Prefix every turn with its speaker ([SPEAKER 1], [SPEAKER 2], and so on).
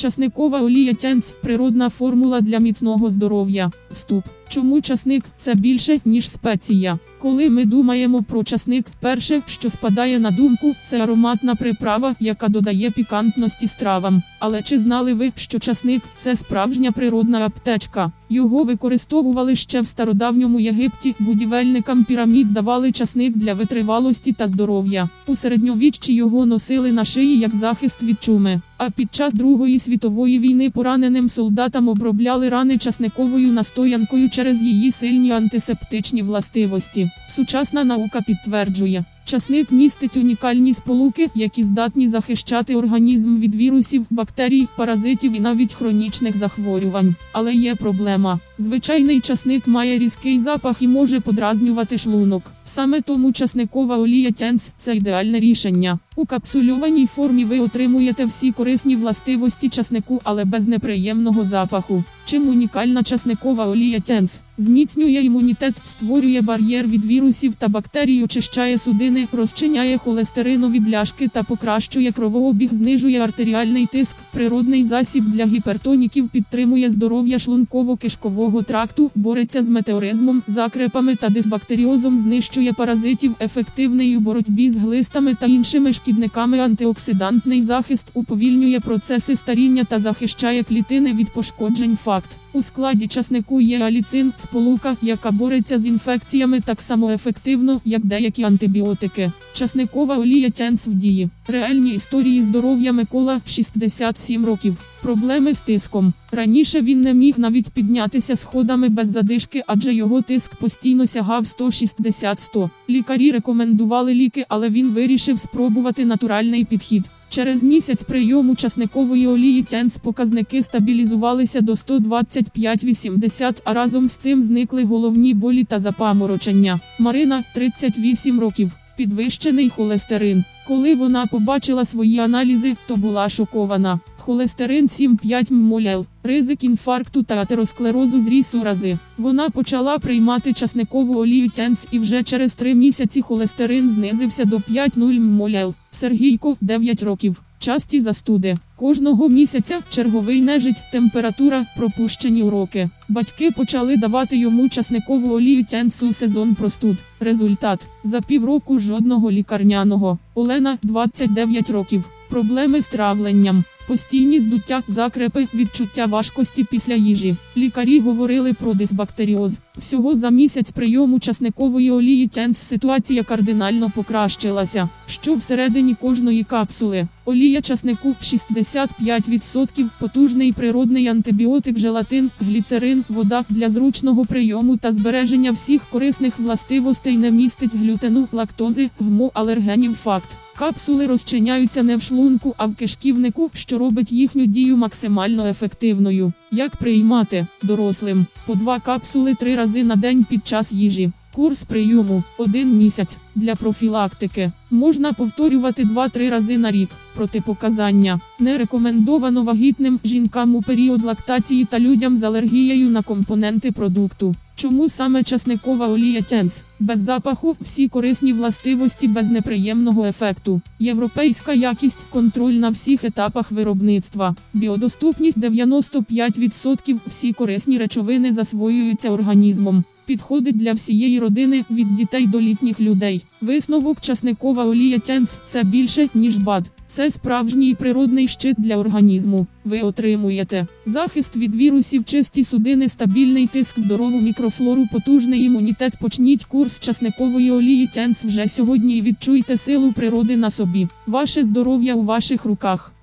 [SPEAKER 1] Часникова олія Тянс природна формула для міцного здоров'я. Вступ. Чому часник це більше, ніж спеція? Коли ми думаємо про часник, перше, що спадає на думку, це ароматна приправа, яка додає пікантності стравам. Але чи знали ви, що часник це справжня природна аптечка? Його використовували ще в стародавньому Єгипті. Будівельникам пірамід давали часник для витривалості та здоров'я. У середньовіччі його носили на шиї як захист від чуми. А під час Другої світової війни пораненим солдатам обробляли рани часниковою настоянкою через її сильні антисептичні властивості. Сучасна наука підтверджує, часник містить унікальні сполуки, які здатні захищати організм від вірусів, бактерій, паразитів і навіть хронічних захворювань. Але є проблема. Звичайний часник має різкий запах і може подразнювати шлунок. Саме тому часникова олія Тянс – це ідеальне рішення. У капсульованій формі ви отримуєте всі корисні властивості часнику, але без неприємного запаху. Чим унікальна часникова олія Тянс? Зміцнює імунітет, створює бар'єр від вірусів та бактерій, очищає судини, розчиняє холестеринові бляшки та покращує кровообіг, знижує артеріальний тиск, природний засіб для гіпертоніків, підтримує здоров'я шлунково-кишкового тракту, бореться з метеоризмом, закрепами та дисбактеріозом, знищує паразитів, ефективний у боротьбі з глистами та іншими шкідниками. Антиоксидантний захист уповільнює процеси старіння та захищає клітини від пошкоджень. Факт у складі часнику є аліцин, сполука, яка бореться з інфекціями так само ефективно, як деякі антибіотики. Часникова олія Тянс в дії. Реальні історії здоров'я Микола 67 років. Проблеми з тиском. Раніше він не міг навіть піднятися сходами без задишки, адже його тиск постійно сягав 160-100. Лікарі рекомендували ліки, але він вирішив спробувати натуральний підхід. Через місяць прийому часникової олії Тянс показники стабілізувалися до 125-80, а разом з цим зникли головні болі та запаморочення. Марина 38 років. Підвищений холестерин. Коли вона побачила свої аналізи, то була шокована. Холестерин 7,5 ммолел. Ризик інфаркту та атеросклерозу зріс у рази. Вона почала приймати часникову олію Тянс і вже через 3 місяці холестерин знизився до 5,0 ммоль. Сергійко 9 років. Часті застуди. Кожного місяця черговий нежить, температура, пропущені уроки. Батьки почали давати йому часникову олію тенсу сезон простуд. Результат: за півроку жодного лікарняного. Олена 29 років. Проблеми з травленням. Постійні здуття, закрепи, відчуття важкості після їжі. Лікарі говорили про дисбактеріоз. Всього за місяць прийому часникової олії Тянс ситуація кардинально покращилася. Що всередині кожної капсули? Олія часнику 65%, потужний природний антибіотик, желатин, гліцерин, вода для зручного прийому та збереження всіх корисних властивостей не містить глютену, лактози, гмо, алергенів. Факт. Капсули розчиняються не в шлунку, а в кишківнику, що робить їхню дію максимально ефективною. Як приймати дорослим по два капсули три рази на день під час їжі. Курс прийому один місяць для профілактики. Можна повторювати 2-3 рази на рік. Протипоказання не рекомендовано вагітним жінкам у період лактації та людям з алергією на компоненти продукту. Чому саме часникова олія Тянс? Без запаху, всі корисні властивості без неприємного ефекту. Європейська якість, контроль на всіх етапах виробництва. Біодоступність 95%. Всі корисні речовини засвоюються організмом. Підходить для всієї родини від дітей до літніх людей. Висновок часникова олія Тянс – це більше, ніж БАД. Це справжній природний щит для організму. Ви отримуєте захист від вірусів, чисті судини, стабільний тиск, здорову мікрофлору, потужний імунітет. Почніть курс часникової олії Тянс вже сьогодні і відчуйте силу природи на собі. Ваше здоров'я у ваших руках.